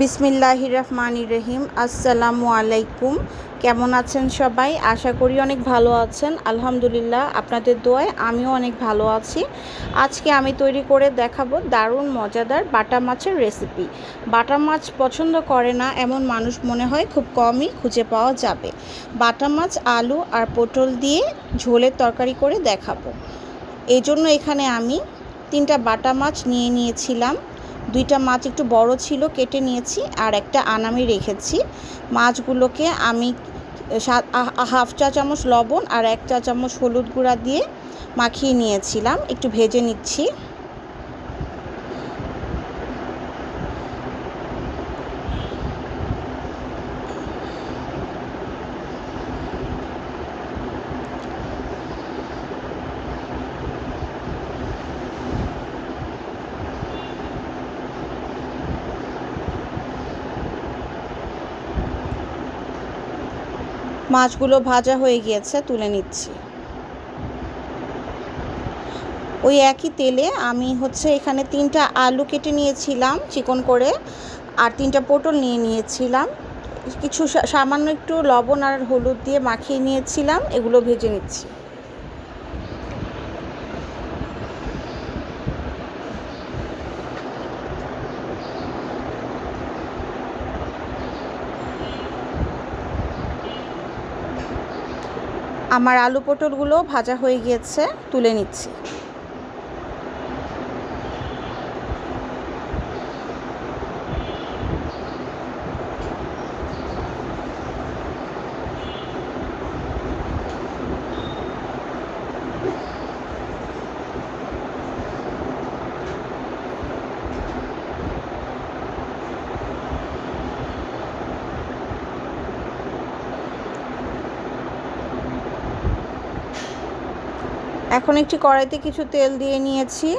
বিসমিল্লাহ রহমান রহিম আসসালামু আলাইকুম। কেমন আছেন সবাই? আশা করি অনেক ভালো আছেন। আলহামদুলিল্লাহ, আপনাদের দোয়ায় আমিও অনেক ভালো আছি। আজকে আমি তৈরি করে দেখাবো দারুণ মজাদার বাটা মাছের রেসিপি। বাটা মাছ পছন্দ করে না এমন মানুষ মনে হয় খুব কমই খুঁজে পাওয়া যাবে। বাটা মাছ, আলু আর পটল দিয়ে ঝোলের তরকারি করে দেখাবো। এই জন্য এখানে আমি তিনটা বাটা মাছ নিয়ে নিয়েছিলাম। দুইটা মাছ একটু বড় ছিল, কেটে নিয়েছি আর একটা আনামি রেখেছি। মাছগুলোকে আমি হাফ চা চামচ লবণ আর এক চা চামচ হলুদ গুঁড়া দিয়ে মাখিয়ে নিয়েছিলাম। একটু ভেজে নিচ্ছি। মাছগুলো ভাজা হয়ে গিয়েছে, তুলে নিচ্ছি। ওই একই তেলে আমি হচ্ছে এখানে তিনটা আলু কেটে নিয়েছিলাম, চিকন করে, আর তিনটা পটল নিয়ে নিয়েছিলাম। কিছু সামান্য একটু লবণ আর হলুদ দিয়ে মাখিয়ে নিয়েছিলাম, এগুলো ভেজে নিচ্ছি। আমার আলু পটলগুলো ভাজা হয়ে গিয়েছে তুলে নিচ্ছি। এখন একটি কড়াইতে কিছু তেল দিয়ে নিয়েছি।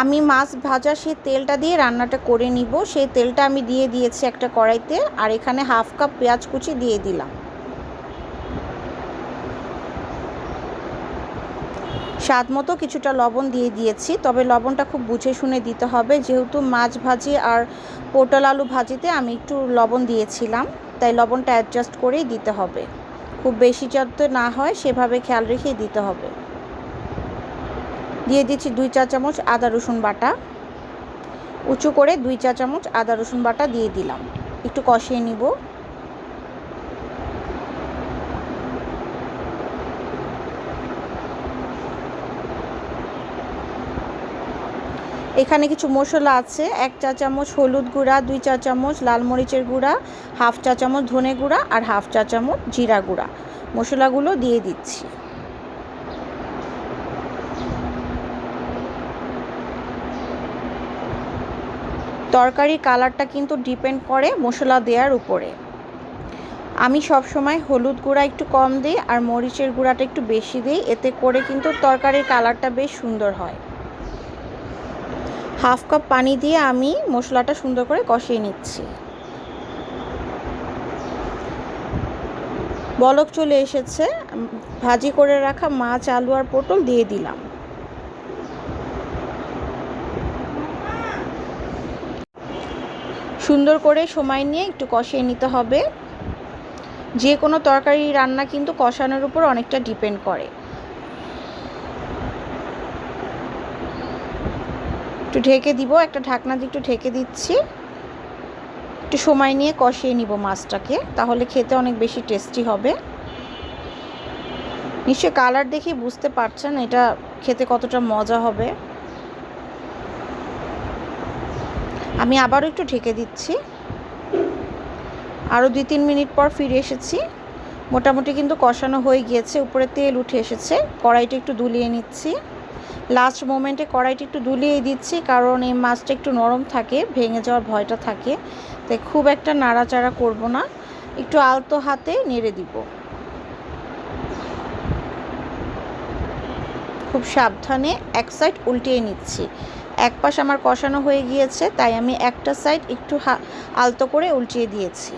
আমি মাছ ভাজা সেই তেলটা দিয়ে রান্নাটা করে নিব। সেই তেলটা আমি দিয়ে দিয়েছি একটা কড়াইতে আর এখানে হাফ কাপ পেঁয়াজ কুচি দিয়ে দিলাম। স্বাদ মতো কিছুটা লবণ দিয়ে দিয়েছি, তবে লবণটা খুব বুঝে শুনে দিতে হবে। যেহেতু মাছ ভাজি আর পটল আলু ভাজিতে আমি একটু লবণ দিয়েছিলাম, তাই লবণটা অ্যাডজাস্ট করেই দিতে হবে। খুব বেশি যাতে না হয় সেভাবে খেয়াল রেখে দিতে হবে। দিয়ে দিচ্ছি দুই চা চামচ আদা রসুন বাটা। উঁচু করে দুই চা চামচ আদা রসুন বাটা দিয়ে দিলাম। একটু কষিয়ে নিব। এখানে কিছু মশলা আছে, এক চা চামচ হলুদ গুঁড়া, দুই চা চামচ লাল মরিচের গুঁড়া, হাফ চা চামচ ধনে গুঁড়া আর হাফ চা চামচ জিরা গুঁড়া। মশলাগুলো দিয়ে দিচ্ছি। তরকারির কালারটা কিন্তু ডিপেন্ড করে মশলা দেওয়ার উপরে। আমি সব সময় হলুদ গুঁড়া একটু কম দিই আর মরিচের গুঁড়াটা একটু বেশি দিই, এতে করে কিন্তু তরকারির কালারটা বেশ সুন্দর হয়। হাফ কাপ পানি দিয়ে আমি মশলাটা সুন্দর করে কষিয়ে নিচ্ছি। বলক চলে এসেছে। ভাজি করে রাখা মাছ, আলু আর পটল দিয়ে দিলাম। সুন্দর করে সময় নিয়ে একটু কষিয়ে নিতে হবে। যে কোনো তরকারি রান্না কিন্তু কষানোর উপর অনেকটা ডিপেন্ড করে। একটু ঢেকে দিব, একটা ঢাকনা দিয়ে একটু ঢেকে দিচ্ছি। একটু সময় নিয়ে কষিয়ে নিব মাছটাকে, তাহলে খেতে অনেক বেশি টেস্টি হবে। নিশ্চয় কালার দেখে বুঝতে পারছেন এটা খেতে কতটা মজা হবে। আমি আবারও একটু ঢেকে দিচ্ছি। আরও দুই তিন মিনিট পর ফিরে এসেছি। মোটামুটি কিন্তু কষানো হয়ে গিয়েছে, উপরে তেল উঠে এসেছে, কড়াইটা একটু দুলিয়ে নিচ্ছি। লাস্ট মোমেন্টে কড়াইটি একটু দুলিয়ে দিচ্ছি, কারণ এই মাছটা একটু নরম থাকে, ভেঙে যাওয়ার ভয়টা থাকে। তাই খুব একটা নাড়াচাড়া করব না, একটু আলতো হাতে নেড়ে দিব। খুব সাবধানে এক সাইড উল্টিয়ে নিচ্ছি। এক পাশ আমার কষানো হয়ে গিয়েছে, তাই আমি একটা সাইড একটু আলতো করে উল্টিয়ে দিয়েছি।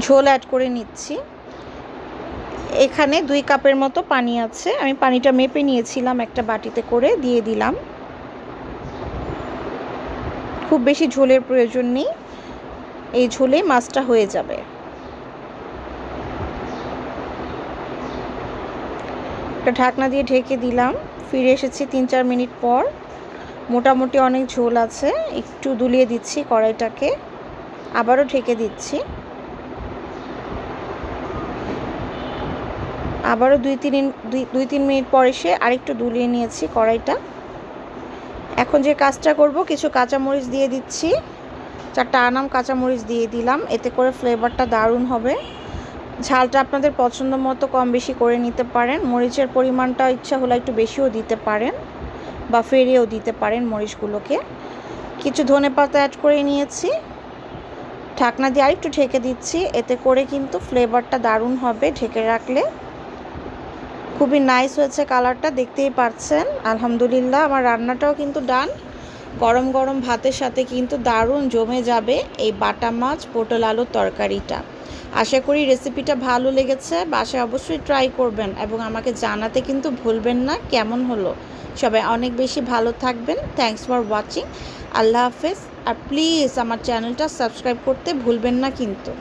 ঝোল অ্যাড করে নিচ্ছি। এখানে দুই কাপের মতো পানি আছে। আমি পানিটা মেপে নিয়েছিলাম একটা বাটিতে করে, দিয়ে দিলাম। খুব বেশি ঝোলের প্রয়োজন নেই। এই ঝোলে মাছটা হয়ে যাবে। একটা ঢাকনা দিয়ে ঢেকে দিলাম। ফিরে এসেছি তিন চার মিনিট পর। মোটামুটি অনেক ঝোল আছে। একটু দুলিয়ে দিচ্ছি কড়াইটাকে। আবারও ঢেকে দিচ্ছি। আবারও দুই, তিন দুই তিন মিনিট পর এসে আরেকটু দুলিয়ে নিয়েছি কড়াইটা। এখন যে কাজটা করব, কিছু কাঁচামরিচ দিয়ে দিচ্ছি। চারটা আনাম কাঁচামরিচ দিয়ে দিলাম, এতে করে ফ্লেভারটা দারুণ হবে। ঝালটা আপনাদের পছন্দ মতো কম বেশি করে নিতে পারেন। মরিচের পরিমাণটা ইচ্ছা হলে একটু বেশিও দিতে পারেন বা ফেরিয়েও দিতে পারেন মরিচগুলোকে। কিছু ধনে পাতা অ্যাড করে নিয়েছি। ঢাকনা দিয়ে আরেকটু ঢেকে দিচ্ছি, এতে করে কিন্তু ফ্লেভারটা দারুণ হবে ঢেকে রাখলে। খুবই নাইস হয়েছে কালারটা দেখতেই পাচ্ছেন আলহামদুলিল্লাহ, আমার রান্নাটাও কিন্তু ডান গরম গরম ভাতের সাথে কিন্তু দারুণ জমে যাবে এই বাটা মাছ পটল আলুর তরকারিটা। আশা করি রেসিপিটা ভালো লেগেছে, বাসায় অবশ্যই ট্রাই করবেন এবং আমাকে জানাতে কিন্তু ভুলবেন না কেমন হলো। সবাই অনেক বেশি ভালো থাকবেন থ্যাংকস ফর ওয়াচিং আল্লাহ হাফেজ, আর প্লিজ আমার চ্যানেলটা সাবস্ক্রাইব করতে ভুলবেন না কিন্তু।